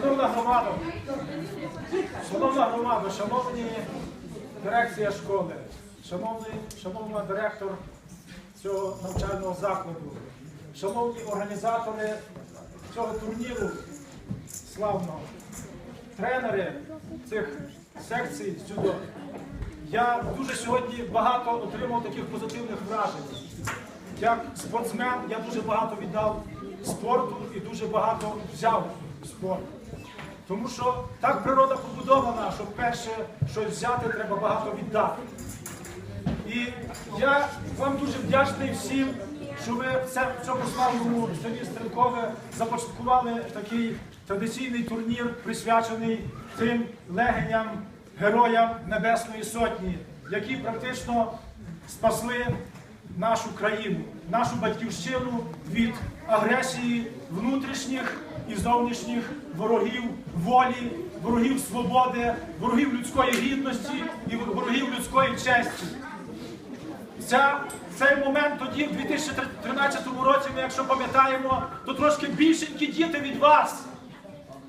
Шановна громада, шановна громада, шановні дирекція школи, шановний, шановна директор цього навчального закладу, шановні організатори цього турніру славного, тренери цих секцій сюди. Я дуже сьогодні багато отримав таких позитивних вражень. Як спортсмен я дуже багато віддав спорту і дуже багато взяв в спорт. Тому що так природа побудована, що перше щось взяти, треба багато віддати. І я вам дуже вдячний всім, що ви в цьому славному селі Стрелкове започаткували такий традиційний турнір, присвячений тим легеням, героям Небесної Сотні, які практично спасли нашу країну, нашу батьківщину від агресії внутрішніх і зовнішніх ворогів волі, ворогів свободи, ворогів людської гідності і ворогів людської честі. Ця, цей момент тоді, в 2013 році, ми, якщо пам'ятаємо, то трошки більшенькі діти від вас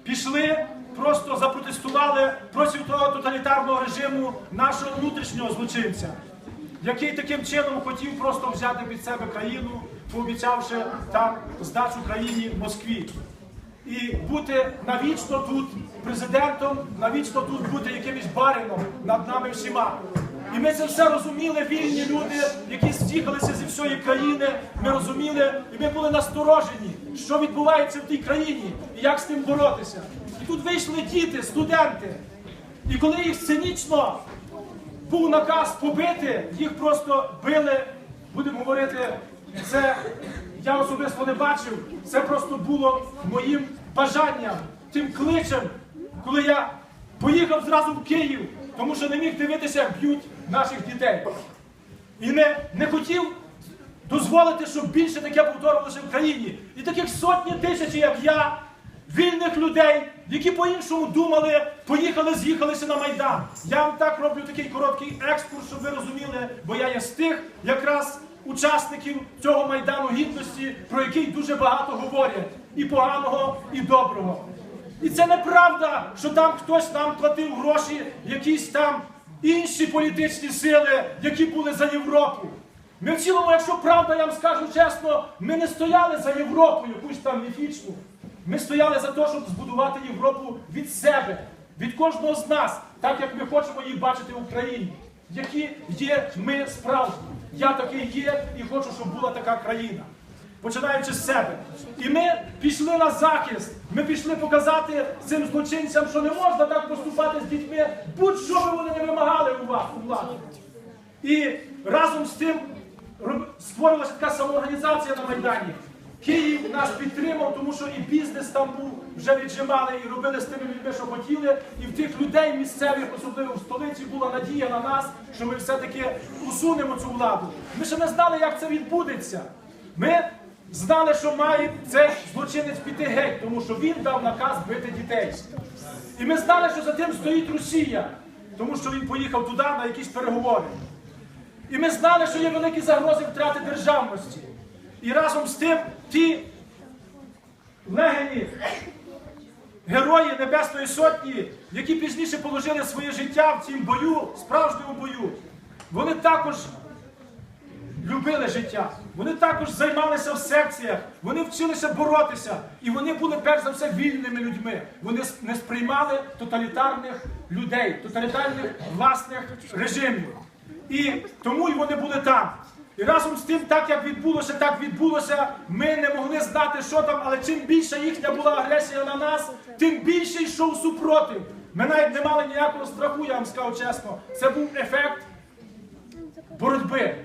пішли, просто запротестували проти того тоталітарного режиму нашого внутрішнього злочинця, який таким чином хотів просто взяти під себе країну, пообіцявши там здачу країні Москві. І бути навічно тут президентом, навічно тут бути якимось барином над нами всіма. І ми це все розуміли, вільні люди, які з'їхалися зі всієї країни. Ми розуміли, і ми були насторожені, що відбувається в тій країні і як з тим боротися. І тут вийшли діти, студенти. І коли їх цинічно був наказ побити, їх просто били, будемо говорити, це я особисто не бачив, це просто було моїм бажанням, тим кличем, коли я поїхав зразу в Київ, тому що не міг дивитися, як б'ють наших дітей. І не, не хотів дозволити, щоб більше таке повторилося в країні. І таких сотні тисяч, як я, вільних людей, які по-іншому думали, поїхали, з'їхалися на Майдан. Я вам так роблю такий короткий екскурс, щоб ви розуміли, бо я є з тих якраз учасників цього Майдану Гідності, про який дуже багато говорять. І поганого, і доброго. І це неправда, що там хтось нам платив гроші, якісь там інші політичні сили, які були за Європу. Ми в цілому, якщо правда, я вам скажу чесно, ми не стояли за Європу, якусь там міфічну. Ми стояли за те, щоб збудувати Європу від себе, від кожного з нас, так як ми хочемо її бачити в Україні. Які є ми справжні. Я такий є і хочу, щоб була така країна. Починаючи з себе. І ми пішли на захист. Ми пішли показати цим злочинцям, що не можна так поступати з дітьми, будь-що би вони не вимагали у вас, у влади. І разом з тим створилася така самоорганізація на Майдані. Київ нас підтримав, тому що і бізнес там був, вже віджимали і робили з тими людьми, що хотіли. І в тих людей місцевих, особливо в столиці, була надія на нас, що ми все-таки усунемо цю владу. Ми ще не знали, як це відбудеться. Ми знали, що має цей злочинець піти геть, тому що він дав наказ бити дітей. І ми знали, що за тим стоїть Росія, тому що він поїхав туди на якісь переговори. І ми знали, що є великі загрози втрати державності. І разом з тим ті легені, герої Небесної Сотні, які пізніше положили своє життя в цім бою, справжньому бою, вони також любили життя. Вони також займалися в секціях, вони вчилися боротися, і вони були перш за все вільними людьми. Вони не сприймали тоталітарних людей, тоталітарних власних режимів. І тому й вони були там. І разом з тим, так як відбулося, так відбулося. Ми не могли знати, що там, але чим більша їхня була агресія на нас, тим більше йшов супротив. Ми навіть не мали ніякого страху, я вам скажу чесно. Це був ефект боротьби.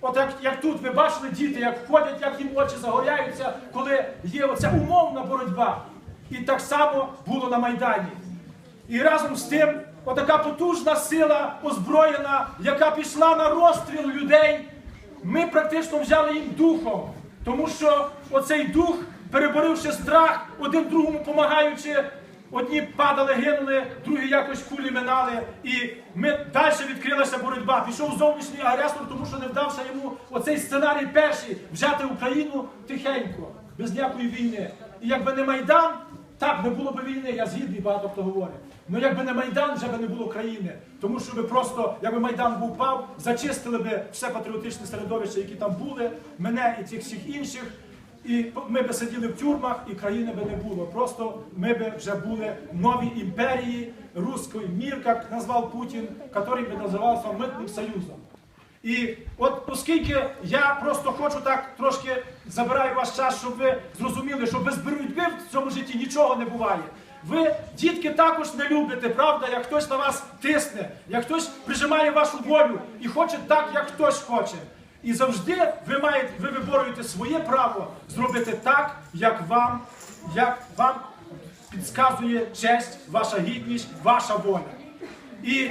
От як, як тут ви бачили діти, як входять, як їм очі загоряються, коли є оця умовна боротьба. І так само було на Майдані. І разом з тим, отака потужна сила озброєна, яка пішла на розстріл людей, ми практично взяли їм духом. Тому що оцей дух, переборивши страх, один другому допомагаючи, одні падали, гинули, другі якось кулі минали. І ми далі відкрилася боротьба. Пішов зовнішній агресор, тому що не вдався йому оцей сценарій перший взяти Україну тихенько, без ніякої війни. І якби не Майдан, так, не було б війни, я згідний, багато хто говорить. Ну якби не Майдан, вже би не було країни. Тому що би просто, якби Майдан був пав, зачистили би все патріотичне середовище, які там були, мене і цих всіх інших. І ми би сиділи в тюрмах, і країни би не було. Просто ми би вже були в новій імперії, руський мір, як назвав Путін, який би називався Митним Союзом. І от оскільки я просто хочу так трошки забираю ваш час, щоб ви зрозуміли, що без боротьби в цьому житті нічого не буває. Ви, дітки, також не любите, правда, як хтось на вас тисне, як хтось прижимає вашу волю і хоче так, як хтось хоче. І завжди ви маєте, ви виборюєте своє право зробити так, як вам, як вам підказує честь, ваша гідність, ваша воля. І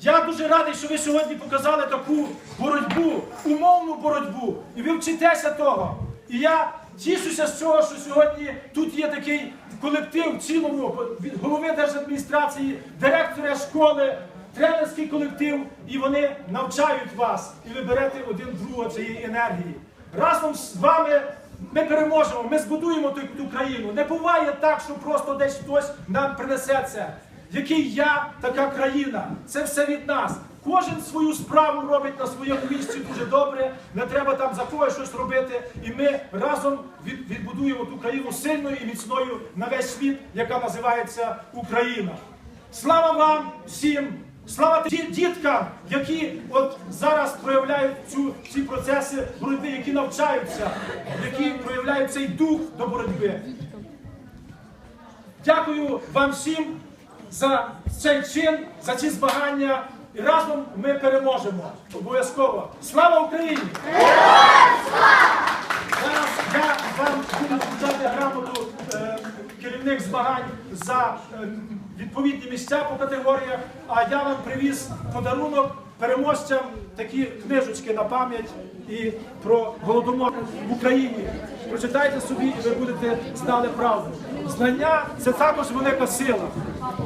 я дуже радий, що ви сьогодні показали таку боротьбу, умовну боротьбу. І ви вчитеся того. І я тішуся з цього, що сьогодні тут є такий колектив цілому від голови держадміністрації, директора школи, тренерський колектив, і вони навчають вас. І ви берете один другого цієї енергії. Разом з вами ми переможемо, ми збудуємо ту країну. Не буває так, що просто десь хтось нам принесе це. Який я, така країна. Це все від нас. Кожен свою справу робить на своєму місці дуже добре. Не треба там за когось щось робити. І ми разом відбудуємо ту країну сильною і міцною на весь світ, яка називається Україна. Слава вам всім! Слава ті- діткам, які от зараз проявляють цю, ці процеси боротьби, які навчаються, які проявляють цей дух до боротьби. Дякую вам всім за цей чин, за ці змагання. І разом ми переможемо. Обов'язково. Слава Україні! Зараз я вам буду грамоту е, керівник змагань за е, відповідні місця по категоріях, а я вам привіз подарунок переможцям такі книжечки на пам'ять і про голодомор в Україні. Прочитайте собі, і ви будете знали правду. Знання це також велика сила.